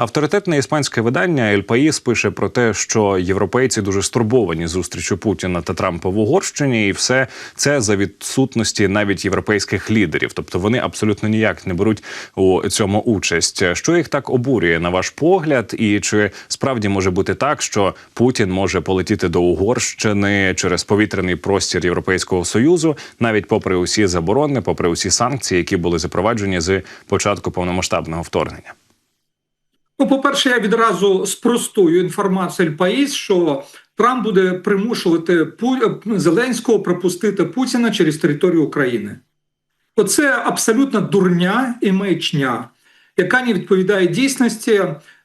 Авторитетне іспанське видання «Ель Паїс» пише про те, що європейці дуже стурбовані зустрічю Путіна та Трампа в Угорщині, і все це за відсутності навіть європейських лідерів. Тобто вони абсолютно ніяк не беруть у цьому участь. Що їх так обурює на ваш погляд? І чи справді може бути так, що Путін може полетіти до Угорщини через повітряний простір Європейського союзу, навіть попри усі заборони, попри усі санкції, які були запроваджені з початку повномасштабного вторгнення? Ну, по-перше, я відразу спростую інформацію Паїс, що Трамп буде примушувати Зеленського пропустити Путіна через територію України. Оце абсолютно дурня і маячня, яка не відповідає дійсності.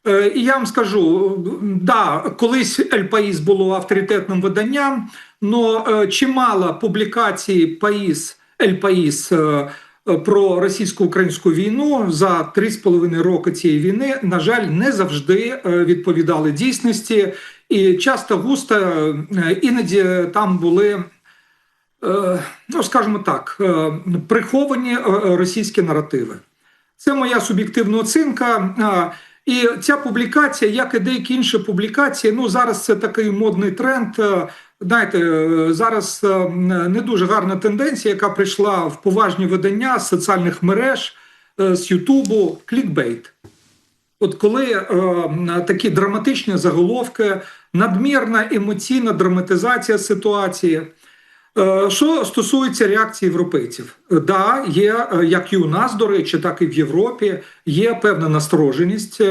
Е, І я вам скажу, да, колись Ель Паїс було авторитетним виданням, але чимало публікацій Паїс е, про російсько-українську війну за три з половиною роки цієї війни, на жаль, не завжди е, відповідали дійсності, і часто густо е, іноді там були. е, Ну, скажімо так, е, приховані е, російські наративи. Це моя суб'єктивна оцінка. І ця публікація, як і деякі інші публікації, ну зараз це такий модний тренд. Знаєте, е, зараз е, не дуже гарна тенденція, яка прийшла в поважні видання з соціальних мереж, е, з Ютубу, клікбейт. От коли е, такі драматичні заголовки, надмірна емоційна драматизація ситуації. Е, Що стосується реакції європейців, да, є як і у нас, до речі, так і в Європі, є певна настороженість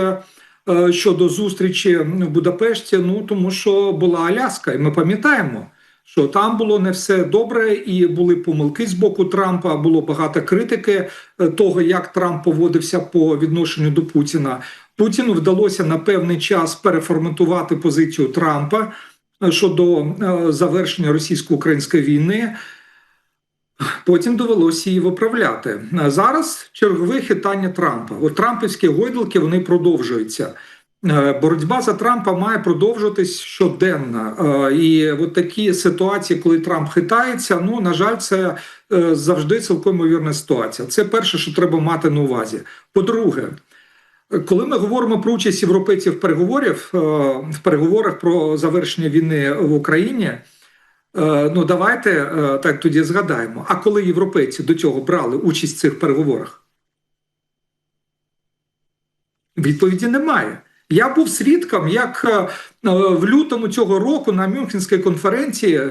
щодо зустрічі в Будапешті. Ну тому що була Аляска, і ми пам'ятаємо, що там було не все добре, і були помилки з боку Трампа. Було багато критики е, того, як Трамп поводився по відношенню до Путіна. Путіну вдалося на певний час переформатувати позицію Трампа е, щодо е, завершення російсько-української війни. Потім довелося її виправляти. Зараз чергове хитання Трампа. От Трампівські гойдалки вони продовжуються. Е, Боротьба за Трампа має продовжуватись щоденно. Е, І от такі ситуації, коли Трамп хитається, ну на жаль, це е, завжди цілком ймовірна ситуація. Це перше, що треба мати на увазі. По-друге, коли ми говоримо про участь європейців переговорів е, в переговорах про завершення війни в Україні. Е, Ну, давайте е, так тоді згадаємо. А коли європейці до цього брали участь в цих переговорах? Відповіді немає. Я був свідком, як е, в лютому цього року на Мюнхенській конференції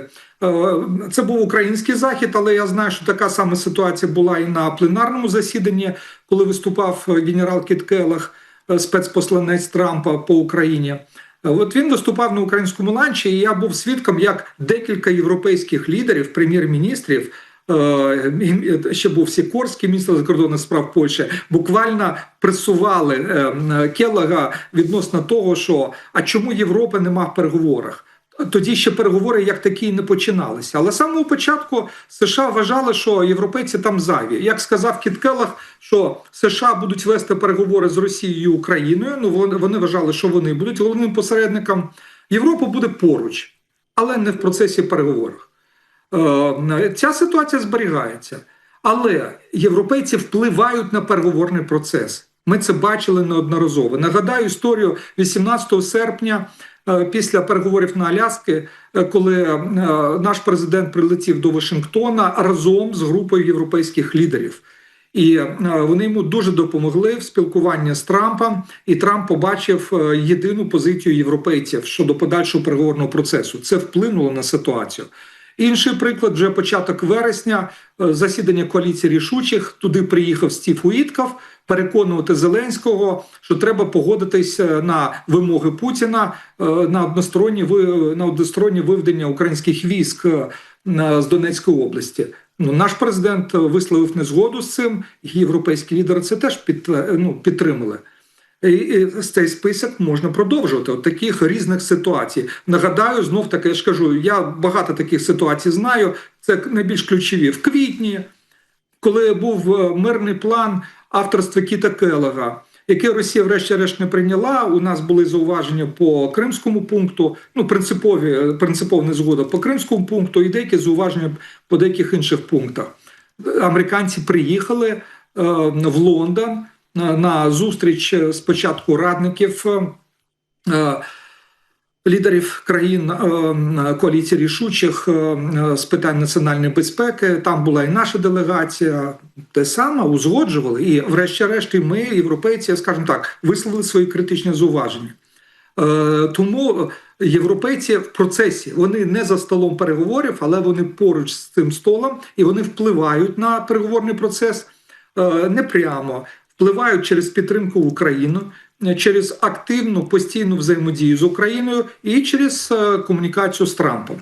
це був український захід, але я знаю, що така сама ситуація була і на пленарному засіданні, коли виступав генерал Кіт Келлах, е, спецпосланець Трампа по Україні. Е, От він виступав на українському ланчі, і я був свідком, як декілька європейських лідерів, прем'єр-міністрів. е, Ще був Сікорський, міністр закордонних справ Польщі, буквально пресували е, Келлага відносно того, що а чому Європа нема в переговорах? Тоді ще переговори як такі не починалися. Але самого початку США вважали, що європейці там зайві. Як сказав Кіт Келлах, що США будуть вести переговори з Росією і Україною. Ну вони, вони вважали, що вони будуть головним посередником. Європа буде поруч, але не в процесі переговорів. Е, Ця ситуація зберігається. Але європейці впливають на переговорний процес. Ми це бачили неодноразово. Нагадаю історію 18 серпня е, після переговорів на Аляски, е, коли е, наш президент прилетів до Вашингтона разом з групою європейських лідерів. І вони йому дуже допомогли в спілкуванні з Трампом, і Трамп побачив єдину позицію європейців щодо подальшого переговорного процесу. Це вплинуло на ситуацію. Інший приклад вже початок вересня, засідання коаліції рішучих. Туди приїхав Стів Уітков переконувати Зеленського, що треба погодитись е, на вимоги Путіна е, на односторонні на одностороннє виведення українських військ е, з Донецької області. Ну, наш президент висловив незгоду з цим, європейські лідери це теж під, ну, підтримали. І, і цей список можна продовжувати от таких різних ситуацій. Нагадаю, знов таки я ж кажу, я багато таких ситуацій знаю. Це найбільш ключові в квітні, коли був е, мирний план авторства Кіта Келега, який Росія, врешті-решт, не прийняла. У нас були зауваження по кримському пункту, ну принципові принципова незгода по кримському пункту, і деякі зауваження по деяких інших пунктах. Американці приїхали е, в Лондон. на, на зустріч е, спочатку радників. е, Лідерів країн е, коаліції рішучих е, з питань національної безпеки там була і наша делегація, те саме узгоджували. І, врешті-решт, ми, європейці, скажімо так, висловили свої критичні зауваження. Е, Тому європейці в процесі вони не за столом переговорів, але вони поруч з цим столом і вони впливають на переговорний процес е, непрямо, впливають через підтримку України, через активну постійну взаємодію з Україною і через е, комунікацію з Трампом.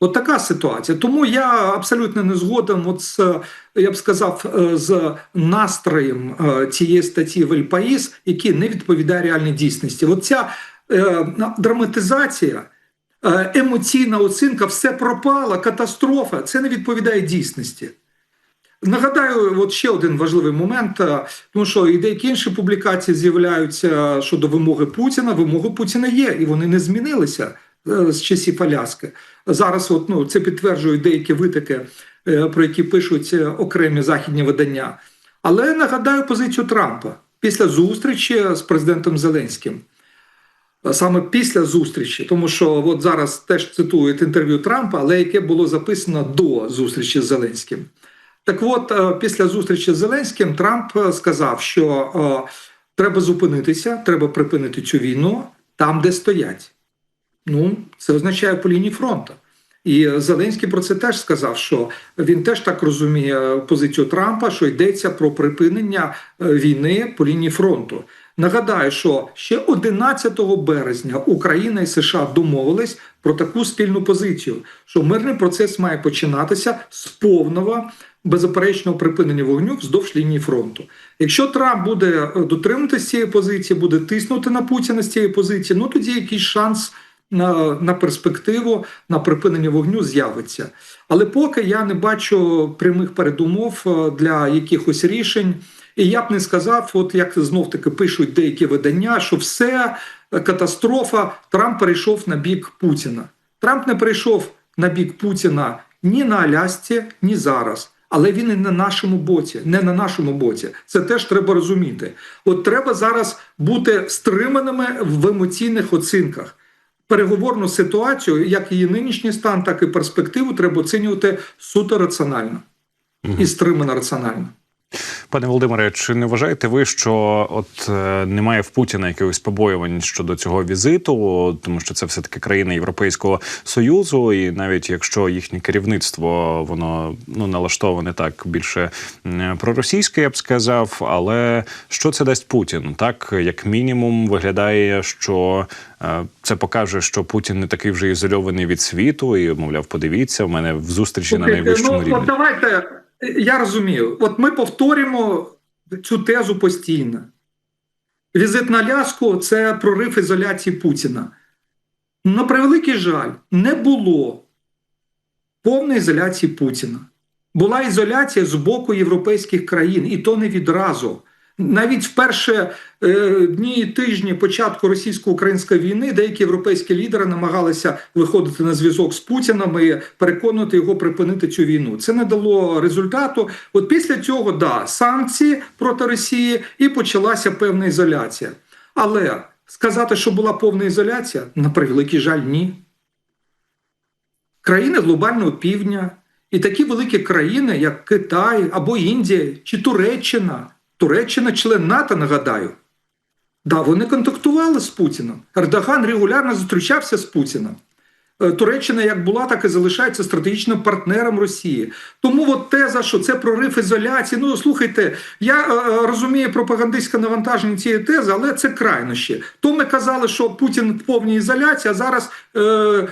От така ситуація. Тому я абсолютно не згоден. От з, е, я б сказав, е, з настроєм е, цієї статті в Ельпаїс, який не відповідає реальній дійсності. От ця е, драматизація, е, емоційна оцінка, все пропало, катастрофа. Це не відповідає дійсності. Нагадаю, от ще один важливий момент, е, тому що і деякі інші публікації з'являються щодо вимоги Путіна. Вимоги Путіна є, і вони не змінилися е, з часів Аляски. Зараз, от, ну, це підтверджують деякі витоки, е, про які пишуть окремі західні видання. Але нагадаю позицію Трампа після зустрічі з президентом Зеленським. Саме після зустрічі, тому що от зараз теж цитують інтерв'ю Трампа, але яке було записано до зустрічі з Зеленським. Так от, е, після зустрічі з Зеленським Трамп е, сказав, що е, треба зупинитися, треба припинити цю війну там, де стоять. Ну, це означає по лінії фронту. І Зеленський про це теж сказав, що він теж так розуміє позицію Трампа, що йдеться про припинення війни по лінії фронту. Нагадаю, що ще 11 березня Україна і США домовились про таку спільну позицію, що мирний процес має починатися з повного беззаперечного припинення вогню вздовж лінії фронту. Якщо Трамп буде е, дотримуватися цієї позиції, буде тиснути на Путіна з цієї позиції, ну тоді якийсь шанс на, на перспективу на припинення вогню з'явиться. Але поки я не бачу прямих передумов е, для якихось рішень. І я б не сказав, от як знов таки пишуть деякі видання, що все е, катастрофа. Трамп перейшов на бік Путіна. Трамп не перейшов на бік Путіна ні на Алясці, ні зараз. Але він і на нашому боці, не на нашому боці. Це теж треба розуміти. От треба зараз бути стриманими в емоційних оцінках. Переговорну ситуацію, як її нинішній стан, так і перспективу, треба оцінювати суто раціонально і стримано раціонально. Пане Володимире, чи не вважаєте ви, що от е, немає в Путіна якихось побоювань щодо цього візиту, тому що це все таки країна Європейського союзу, і навіть якщо їхнє керівництво воно ну налаштоване так більше проросійське, я б сказав, але що це дасть Путін? Так як мінімум виглядає, що е, це покаже, що Путін не такий вже ізольований від світу, і мовляв, подивіться, в мене в зустрічі на найвищому ну, рівні. Давайте я розумію. От ми повторюємо цю тезу постійно. Візит на Ляску – це прорив ізоляції Путіна. На превеликий жаль, не було повної ізоляції Путіна. Була ізоляція з боку європейських країн, і то не відразу. Навіть в перші е, дні і тижні початку російсько-української війни деякі європейські лідери намагалися виходити на зв'язок з Путіним і переконувати його припинити цю війну. Це не дало результату. От після цього да санкції проти Росії і почалася певна ізоляція. Але сказати, що була повна ізоляція, на превеликий жаль, ні. Країни глобального півдня і такі великі країни, як Китай або Індія чи Туреччина. Туреччина член НАТО, нагадаю. Да, вони контактували з Путіним. Ердоган регулярно зустрічався з Путіним. Е, Туреччина як була, так і залишається стратегічним партнером Росії. Тому от теза, що це прорив ізоляції. Ну слухайте, я е, розумію пропагандистське навантаження цієї тези, але це крайнощі. То ми казали, що Путін в повній ізоляції, а зараз е, е,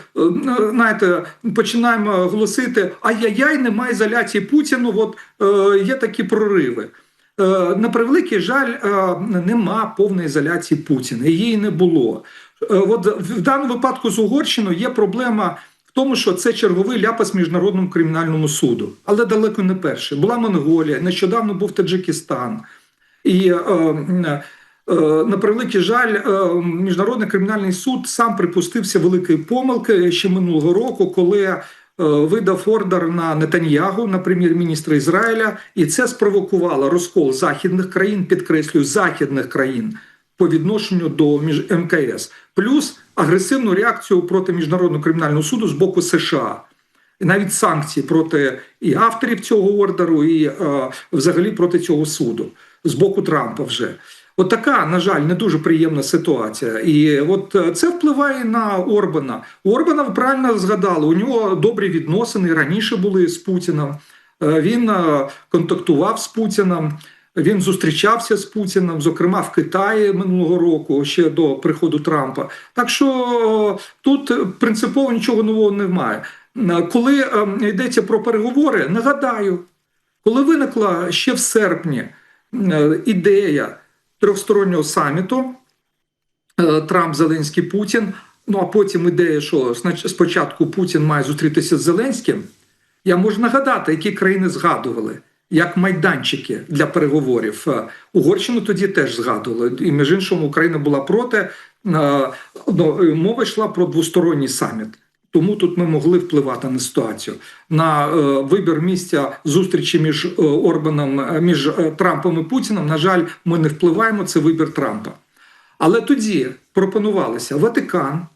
знаєте, починаємо голосити: ай-яй-яй, немає ізоляції Путіну. От е, є такі прориви. Е, На превеликий жаль, е, нема повної ізоляції Путіна. Її не було. Е, От в даному випадку з Угорщиною є проблема в тому, що це черговий ляпас міжнародному кримінальному суду, але далеко не перший. Була Монголія, нещодавно був Таджикистан. І на превеликий жаль, міжнародний кримінальний суд сам припустився великої помилки ще минулого року, коли видав ордер на Нетаньягу, на прем'єр-міністра Ізраїля, і це спровокувало розкол західних країн, підкреслюю, західних країн по відношенню до між МКС, плюс агресивну реакцію проти міжнародного кримінального суду з боку США. І навіть санкції проти і авторів цього ордеру, і е, взагалі проти цього суду з боку Трампа вже. От на жаль, не дуже приємна ситуація. І от е, це впливає на Орбана. Орбана ви правильно згадали, у нього добрі відносини раніше були з Путіним. Е, Він е, контактував з Путіним. Він зустрічався з Путіним, зокрема в Китаї минулого року, ще до приходу Трампа. Так що тут принципово нічого нового немає. Коли е, йдеться про переговори, нагадаю, коли виникла ще в серпні ідея трьохстороннього саміту е, Трамп, Зеленський, Путін. Ну а потім ідея, що спочатку Путін має зустрітися з Зеленським. Я можу нагадати, які країни згадували як майданчики для переговорів. Е, Угорщину тоді теж згадували. І між іншим Україна була проти. Е, ну, Мова йшла про двосторонній саміт. Тому тут ми могли впливати на ситуацію на е, вибір місця зустрічі між е, Орбаном, е, між Трампом і Путіним. На жаль, ми не впливаємо. Це вибір Трампа. Але тоді пропонувалося Ватикан.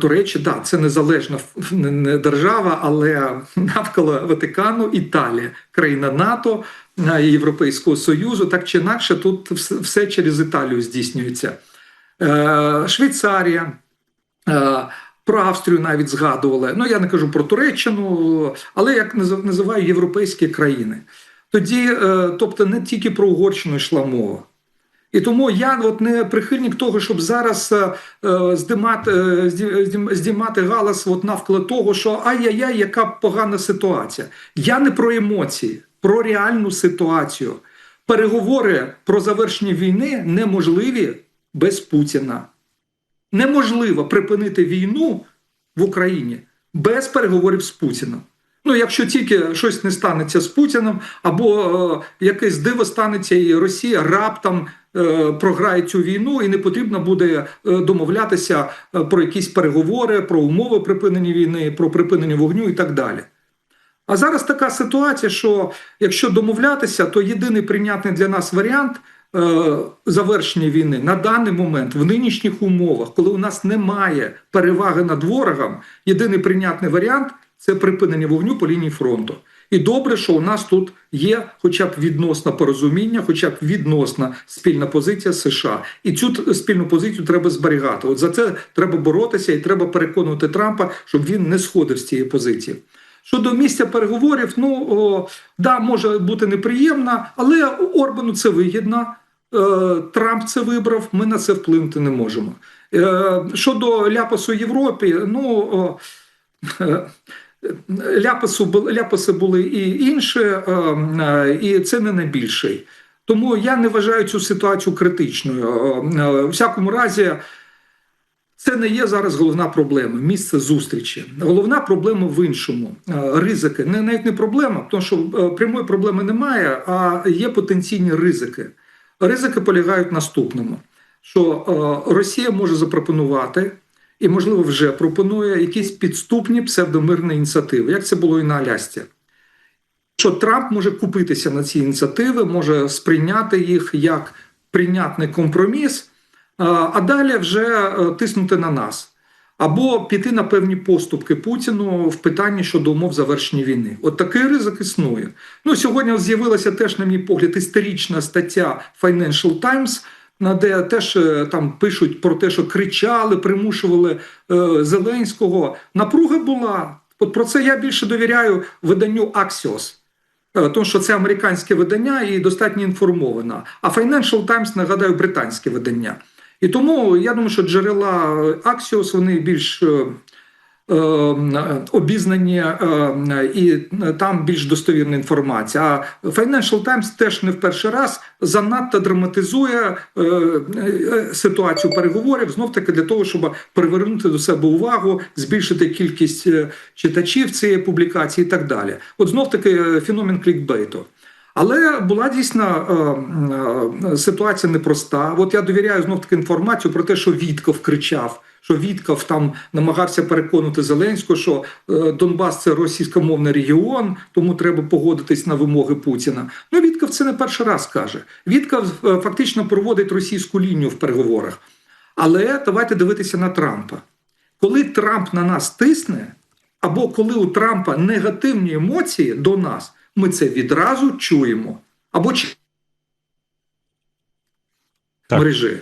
До речі, да, це незалежна не- держава, але навколо Ватикану Італія, країна НАТО, Європейського Союзу. Так чи інакше, тут все- через Італію здійснюється. Швейцарія. Е, Про Австрію навіть згадували. Ну я не кажу про Туреччину, але як називаю європейські країни. Тоді, е, тобто, не тільки про Угорщину йшла мова. І тому я от не прихильник того, щоб зараз е, е, здимати, е, здіймати галас от навколо того, що ай-яй-яй, яка погана ситуація. Я не про емоції, про реальну ситуацію. Переговори про завершення війни неможливі без Путіна. Неможливо припинити війну в Україні без переговорів з Путіним. Ну, якщо тільки щось не станеться з Путіним, або е, якесь диво станеться, і Росія раптом е, програє цю війну, і не потрібно буде е, домовлятися е, про якісь переговори, про умови припинення війни, про припинення вогню і так далі. А зараз така ситуація, що якщо домовлятися, то єдиний прийнятний для нас варіант завершення війни на даний момент в нинішніх умовах, коли у нас немає переваги над ворогом, єдиний прийнятний варіант це припинення вогню по лінії фронту. І добре, що у нас тут є хоча б відносне порозуміння, хоча б відносна спільна позиція США. І цю спільну позицію треба зберігати. От за це треба боротися і треба переконувати Трампа, щоб він не сходив з цієї позиції. Щодо місця переговорів, ну о, да, може бути неприємно, але Орбану це вигідно. Е, Трамп це вибрав, ми на це вплинути не можемо. Е, Щодо ляпасу Європі, ну е, ляпасу, ляпаси були і інші, і це не найбільший. Тому я не вважаю цю ситуацію критичною. У всякому разі, це не є зараз головна проблема місце зустрічі. Головна проблема в іншому. Ризики. Не навіть не проблема, тому що прямої проблеми немає, а є потенційні ризики. Ризики полягають в наступному: що е, Росія може запропонувати. І, можливо, вже пропонує якісь підступні псевдомирні ініціативи, як це було і на Алясці. Що Трамп може купитися на ці ініціативи, може сприйняти їх як прийнятний компроміс, а а далі вже е, тиснути на нас. Або піти на певні поступки Путіну в питанні щодо умов завершення війни. От такий ризик існує. Ну сьогодні з'явилася теж, на мій погляд, історична стаття Financial Times, де теж е, там пишуть про те, що кричали, примушували е, Зеленського. Напруга була. От про це я більше довіряю виданню Axios. Е, Тому що це американське видання і достатньо інформоване. А Financial Times, нагадаю, британське видання. І тому я думаю, що джерела Axios, вони більш е, е, обізнані е, і там більш достовірна інформація. А Financial Times теж не в перший раз занадто драматизує е, е, ситуацію переговорів знов таки для того, щоб привернути до себе увагу, збільшити кількість е, читачів цієї публікації і так далі. От знов таки феномен клікбейту. Але була дійсно е, е, ситуація непроста. От я довіряю знов таки інформацію про те, що Вітков кричав, що Вітков там намагався переконати Зеленського, що е, Донбас це російськомовний регіон, тому треба погодитись на вимоги Путіна. Ну Вітков це не перший раз каже. Вітков фактично проводить російську лінію в переговорах. Але давайте дивитися на Трампа. Коли Трамп на нас тисне, або коли у Трампа негативні емоції до нас, ми це відразу чуємо. Або Так. мережі.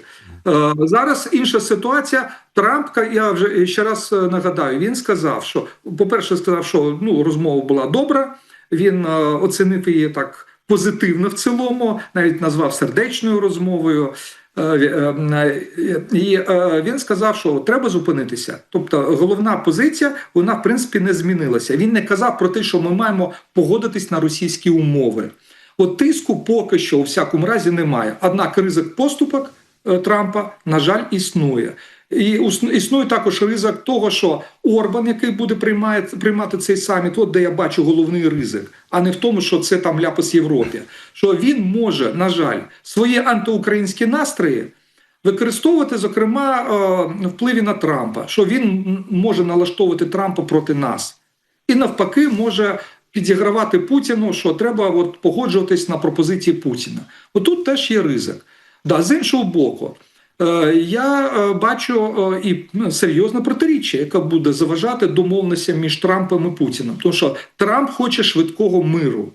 Е, Зараз інша ситуація. Трамп, я вже ще раз е, нагадаю, він сказав, що, по-перше, сказав, що ну, розмова була добра. Він е, оцінив її так позитивно в цілому, навіть назвав сердечною розмовою. Е, е, е, І він сказав, що треба зупинитися. Тобто, головна позиція вона в принципі не змінилася. Він не казав про те, що ми маємо погодитись на російські умови. От тиску поки що у всякому разі немає. Однак ризик поступок Трампа, на жаль, існує. І існує також ризик того, що Орбан, який буде приймає, приймати цей саміт, от де я бачу головний ризик, а не в тому, що це там ляпас Європі. Що він може, на жаль, свої антиукраїнські настрої використовувати, зокрема, е, впливі на Трампа, що він може налаштовувати Трампа проти нас, і навпаки, може підігравати Путіну, що треба от погоджуватись на пропозиції Путіна. Отут теж є ризик. Да, з іншого боку, я е, бачу е, і ну, серйозне протиріччя, яке буде заважати домовленостям між Трампом і Путіним. Тому що Трамп хоче швидкого миру.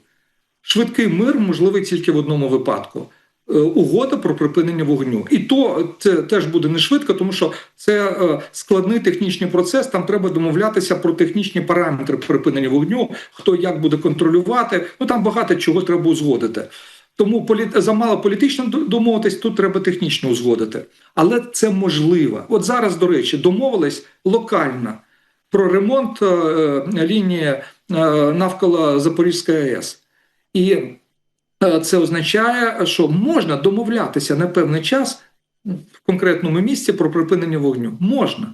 Швидкий мир можливий тільки в одному випадку. Е, Угода про припинення вогню, і то це теж буде не швидко, тому що це е, складний технічний процес. Там треба домовлятися про технічні параметри припинення вогню, хто як буде контролювати. Ну там багато чого треба узгодити. Тому замало політично домовитись, тут треба технічно узгодити. Але це можливо. От зараз, до речі, домовились локально про ремонт е, е, лінії е, навколо Запорізької АЕС. І це означає, що можна домовлятися на певний час в конкретному місці про припинення вогню. Можна.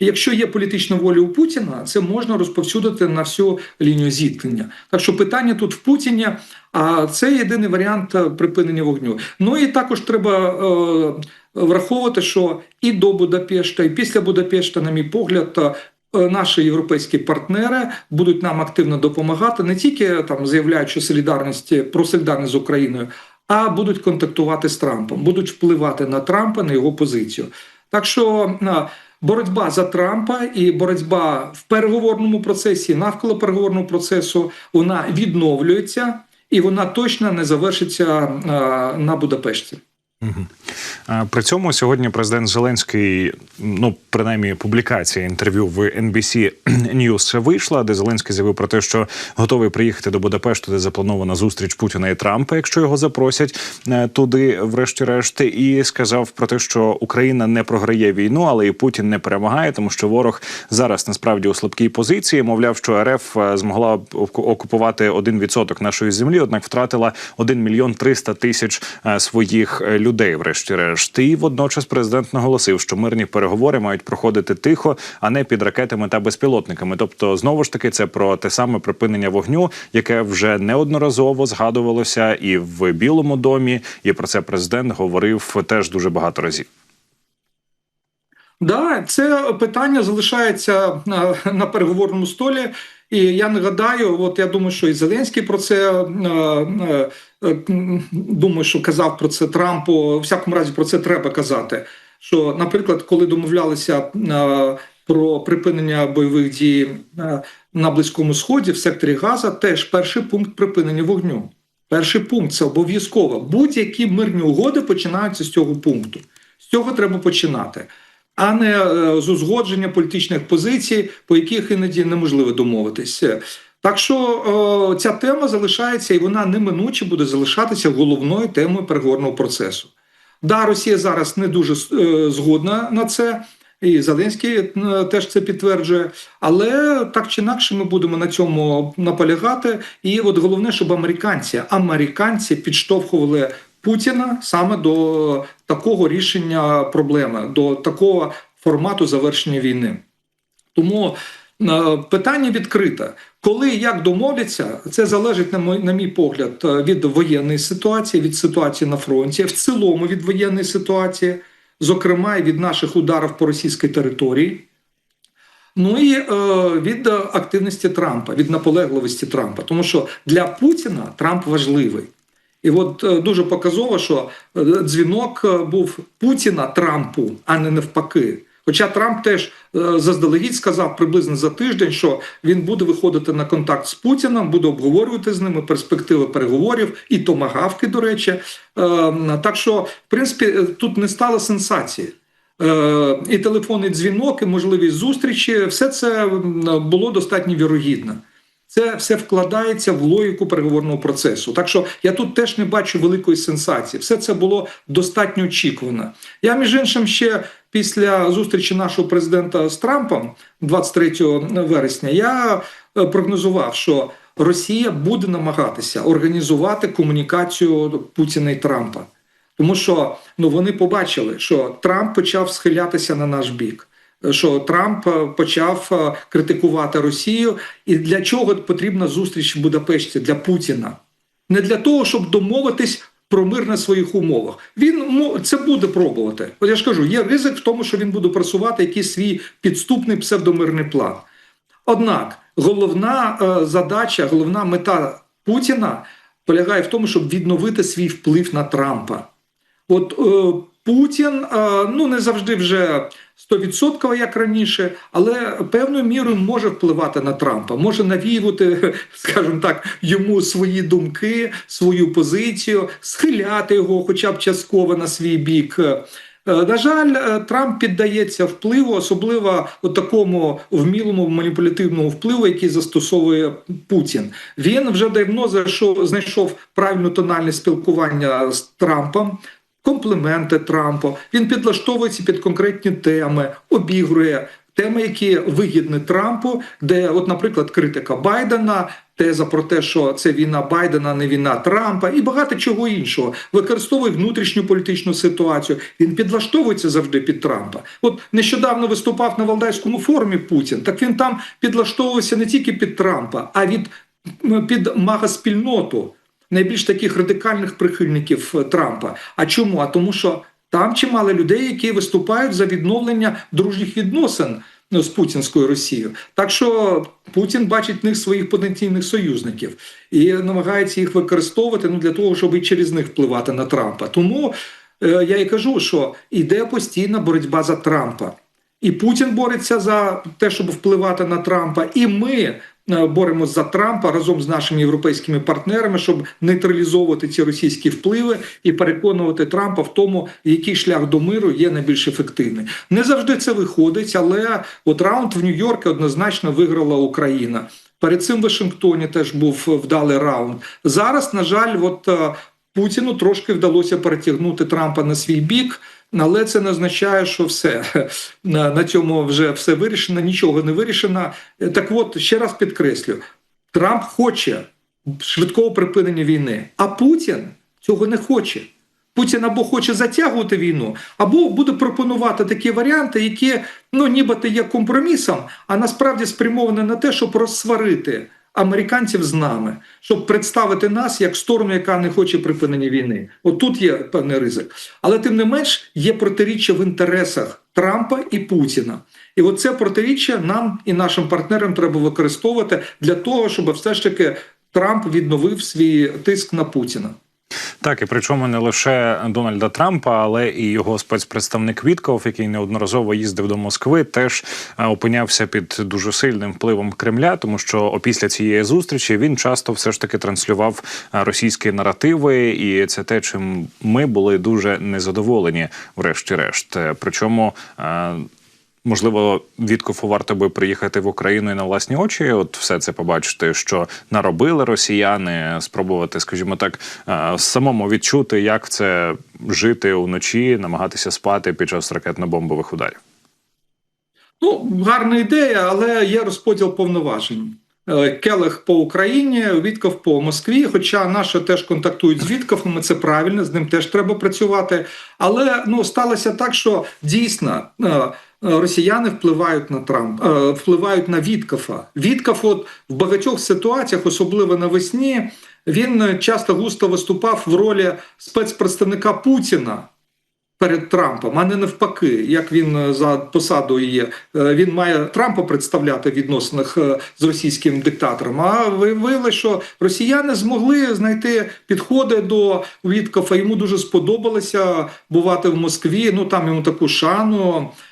Якщо є політична воля у Путіна, це можна розповсюдити на всю лінію зіткнення. Так що питання тут в Путіні, а це єдиний варіант е, припинення вогню. Ну і також треба е, враховувати, що і до Будапешта, і після Будапешта, на мій погляд, е, Наші європейські партнери будуть нам активно допомагати, не тільки там заявляючи солідарності про солідарність з Україною, а будуть контактувати з Трампом, будуть впливати на Трампа на його позицію. Так що е, боротьба за Трампа і боротьба в переговорному процесі, навколо переговорного процесу, вона відновлюється і вона точно не завершиться е, на Будапешті. При цьому сьогодні президент Зеленський, ну принаймні, публікація інтерв'ю в NBC News вийшла, де Зеленський заявив про те, що готовий приїхати до Будапешту, де запланована зустріч Путіна і Трампа, якщо його запросять е, туди, врешті-решт, і сказав про те, що Україна не програє війну, але і Путін не перемагає, тому що ворог зараз насправді у слабкій позиції. Мовляв, що РФ е, змогла окупувати 1% нашої землі, однак втратила 1 мільйон 300 тисяч е, своїх е, людей, врешті-решт. І водночас президент наголосив, що мирні переговори мають проходити тихо, а не під ракетами та безпілотниками. Тобто, знову ж таки, це про те саме припинення вогню, яке вже неодноразово згадувалося і в Білому домі. І про це президент говорив теж дуже багато разів. Да, це питання залишається на, на переговорному столі. І я нагадаю, от я думаю, що і Зеленський про це е, е, е, думаю, що казав про це Трампу. У всякому разі про це треба казати. Що, наприклад, коли домовлялися про припинення бойових дій на Близькому Сході в секторі Газа, теж перший пункт припинення вогню. Перший пункт це обов'язково. Будь-які мирні угоди починаються з цього пункту. З цього треба починати а не е, з узгодження політичних позицій, по яких іноді неможливо домовитися. Так що е, ця тема залишається і вона неминуче буде залишатися головною темою переговорного процесу. Да, Росія зараз не дуже е, згодна на це, і Зеленський теж це підтверджує. Але так чи інакше ми будемо на цьому наполягати. І от головне, щоб американці, американці підштовхували Путіна саме до такого рішення проблеми, до такого формату завершення війни. Тому е, питання відкрите. Коли як домовляться, це залежить, на мій, на мій погляд, е, від воєнної ситуації, від ситуації на фронті, в цілому від воєнної ситуації. зокрема і від наших ударів по російській території. Ну і е, від активності Трампа, від наполегливості Трампа, тому що для Путіна Трамп важливий. І от е, дуже показово, що е, дзвінок е, був Путіна Трампу, а не навпаки. Хоча Трамп теж заздалегідь сказав приблизно за тиждень, що він буде виходити на контакт з Путіном, буде обговорювати з ними перспективи переговорів і томагавки, до речі. Е, Так що, в принципі, тут не стало сенсації. І телефонний дзвінок, і можливість зустрічі, все це було достатньо вірогідно. Це все вкладається в логіку переговорного процесу. Так що я тут теж не бачу великої сенсації. Все це було достатньо очікувано. Я, між іншим, ще після зустрічі нашого президента з Трампом 23 вересня, я е, прогнозував, що Росія буде намагатися організувати комунікацію Путіна і Трампа. Тому що ну вони побачили, що Трамп почав схилятися на наш бік. Що Трамп е, почав е, критикувати Росію, і для чого потрібна зустріч в Будапешті для Путіна? Не для того, щоб домовитись про мир на своїх умовах. Він це буде пробувати. От я ж кажу, є ризик в тому, що він буде просувати якийсь свій підступний псевдомирний план. Однак головна е, задача, головна мета Путіна полягає в тому, щоб відновити свій вплив на Трампа. От е, Путін е, ну не завжди вже 100% як раніше, але певною мірою може впливати на Трампа, може навіювати, скажімо так, йому свої думки, свою позицію, схиляти його, хоча б частково на свій бік. Е, На жаль, е, Трамп піддається впливу, особливо от такому вмілому маніпулятивному впливу, який застосовує Путін. Він вже давно знайшов правильну тональність спілкування з Трампом. Компліменти Трампу. Він підлаштовується під конкретні теми, обігрує теми, які вигідні Трампу, де, от, наприклад, критика Байдена, теза про те, що це війна Байдена, не війна Трампа, і багато чого іншого. Використовує внутрішню політичну ситуацію. Він підлаштовується завжди під Трампа. От нещодавно виступав на Валдайському форумі Путін. Так він там підлаштовувався не тільки під Трампа, а від під мага-спільноту найбільш таких радикальних прихильників е, Трампа. А чому? А тому, що там чимало людей, які виступають за відновлення дружніх відносин ну, з путінською Росією. Так що Путін бачить в них своїх потенційних союзників і намагається їх використовувати ну, для того, щоб і через них впливати на Трампа. Тому е, я і кажу, що йде постійна боротьба за Трампа. І Путін бореться за те, щоб впливати на Трампа, і ми боремося за Трампа разом з нашими європейськими партнерами, щоб нейтралізовувати ці російські впливи і переконувати Трампа в тому, який шлях до миру є найбільш ефективний. Не завжди це виходить, але от раунд в Нью-Йорку однозначно виграла Україна. Перед цим в Вашингтоні теж був вдалий раунд. Зараз, на жаль, от е, Путіну трошки вдалося перетягнути Трампа на свій бік. Але це не означає, що все на, цьому вже все вирішено, нічого не вирішено. Так от ще раз підкреслю: Трамп хоче швидкого припинення війни, а Путін цього не хоче. Путін або хоче затягувати війну, або буде пропонувати такі варіанти, які ну нібито є компромісом, а насправді спрямовані на те, щоб розсварити американців з нами, щоб представити нас як сторону, яка не хоче припинення війни. От тут є певний ризик. Але тим не менш є протиріччя в інтересах Трампа і Путіна. І от це протиріччя нам і нашим партнерам треба використовувати для того, щоб все ж таки Трамп відновив свій тиск на Путіна. Так, і причому не лише Дональда Трампа, але і його спецпредставник Вітков, який неодноразово їздив до Москви, теж е, опинявся під дуже сильним впливом Кремля, тому що опісля цієї зустрічі він часто все ж таки транслював е, російські наративи, і це те, чим ми були дуже незадоволені, врешті-решт. Е, Причому. Можливо, Віткофу варто би приїхати в Україну і на власні очі, от все це побачити, що наробили росіяни, спробувати, скажімо так, е, самому відчути, як це жити уночі, намагатися спати під час ракетно-бомбових ударів. Ну, гарна ідея, але є розподіл повноважень. Е, Келех по Україні, Вітков по Москві. Хоча наші теж контактують з Вітковим, це правильно, з ним теж треба працювати. Але ну сталося так, що дійсно е, росіяни впливають на Трамп, е, впливають на Віткофа. Вітков от в багатьох ситуаціях, особливо навесні, він часто густо виступав в ролі спецпредставника Путіна. перед Трампом, а не навпаки, як він е, за посадою є. Е, Він має Трампа представляти в відносинах е, з російським диктатором. А виявилося, що росіяни змогли знайти підходи до Віткофа. Йому дуже сподобалося бувати в Москві. Ну там йому таку шану е,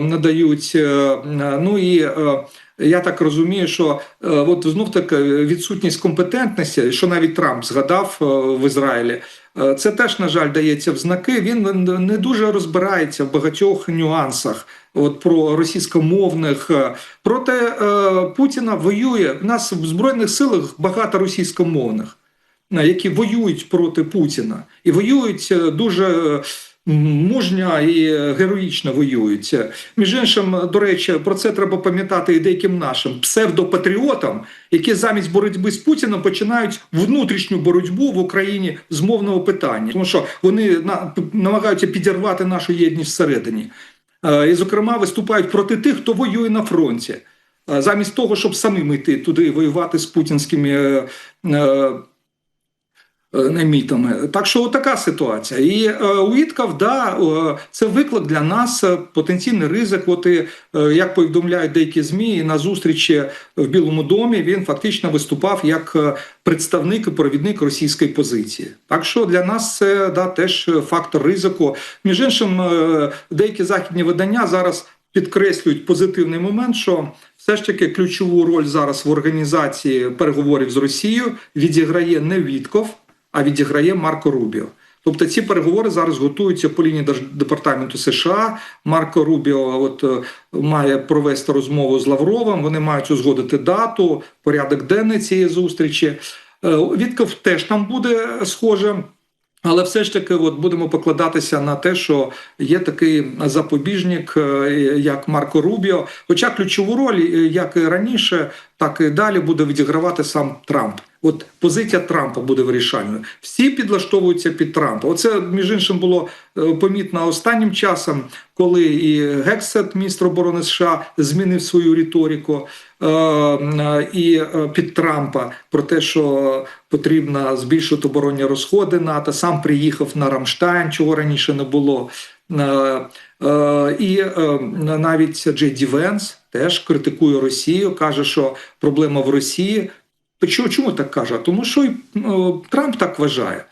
надають. Е, ну і е, я так розумію, що е, от знов таки відсутність компетентності, що навіть Трамп згадав е, в Ізраїлі. Е, Це теж, на жаль, дається в знаки. Він не дуже розбирається в багатьох нюансах. От про російськомовних Е, проти е, Путіна воює. У нас в збройних силах багато російськомовних, е, які воюють проти Путіна, і воюють е, дуже е, мужня і е, героїчно воюють. Між іншим, до речі, про це треба пам'ятати і деяким нашим псевдопатріотам, які замість боротьби з Путіним починають внутрішню боротьбу в Україні з мовного питання, тому що вони намагаються підірвати нашу єдність всередині. Е, І, зокрема, виступають проти тих, хто воює на фронті, Е, замість того, щоб самим йти туди воювати з путінськими. Е, Немітами. Так що така ситуація. І е, Уіткав, да, е, це виклик для нас, е, потенційний ризик. От і, е, як повідомляють деякі ЗМІ, на зустрічі в Білому домі він фактично виступав як е, представник і провідник російської позиції. Так що для нас це да, теж фактор ризику. Між іншим, е, деякі західні видання зараз підкреслюють позитивний момент, що все ж таки ключову роль зараз в організації переговорів з Росією відіграє не Вітков, а відіграє Марко Рубіо. Тобто ці переговори зараз готуються по лінії Держдепартаменту США. Марко Рубіо от е, має провести розмову з Лавровим. Вони мають узгодити дату, порядок денний цієї зустрічі. Е, Вітков теж там буде схоже. Але все ж таки, от будемо покладатися на те, що є такий запобіжник, е, як Марко Рубіо. Хоча ключову роль, е, як і раніше, так і далі буде відігравати сам Трамп. От позиція Трампа буде вирішальною. Всі підлаштовуються під Трампа. Оце між іншим було е, помітно останнім часом, коли і Гексет, міністр оборони США, змінив свою риторику е, е, і під Трампа про те, що потрібно збільшити оборонні розходи НАТО. Сам приїхав на Рамштайн, чого раніше не було. І навіть Джей Ді Венс теж критикує Росію, каже, що проблема в Росії. Чому, так каже? Тому що й, ну, Трамп так вважає.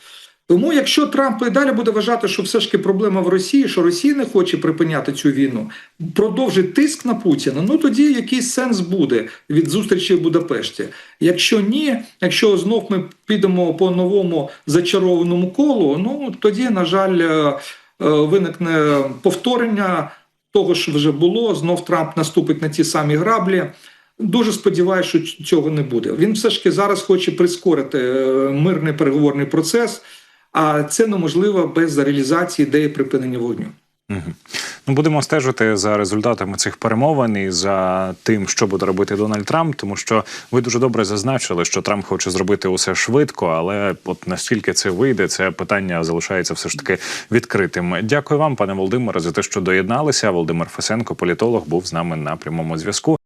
Тому, якщо Трамп і далі буде вважати, що все ж таки проблема в Росії, що Росія не хоче припиняти цю війну, продовжить тиск на Путіна, ну тоді якийсь сенс буде від зустрічі в Будапешті. Якщо ні, якщо знов ми підемо по новому зачарованому колу, ну тоді, на жаль, е, е, виникне повторення того, що вже було. Знов Трамп наступить на ті самі граблі. Дуже сподіваюся, що цього не буде. Він все ж таки зараз хоче прискорити е, мирний переговорний процес, а це неможливо без реалізації ідеї припинення вогню. Угу. Ну, будемо стежити за результатами цих перемовин і за тим, що буде робити Дональд Трамп, тому що ви дуже добре зазначили, що Трамп хоче зробити усе швидко, але от наскільки це вийде, це питання залишається все ж таки відкритим. Дякую вам, пане Володимире, за те, що доєдналися. Володимир Фесенко, політолог, був з нами на прямому зв'язку.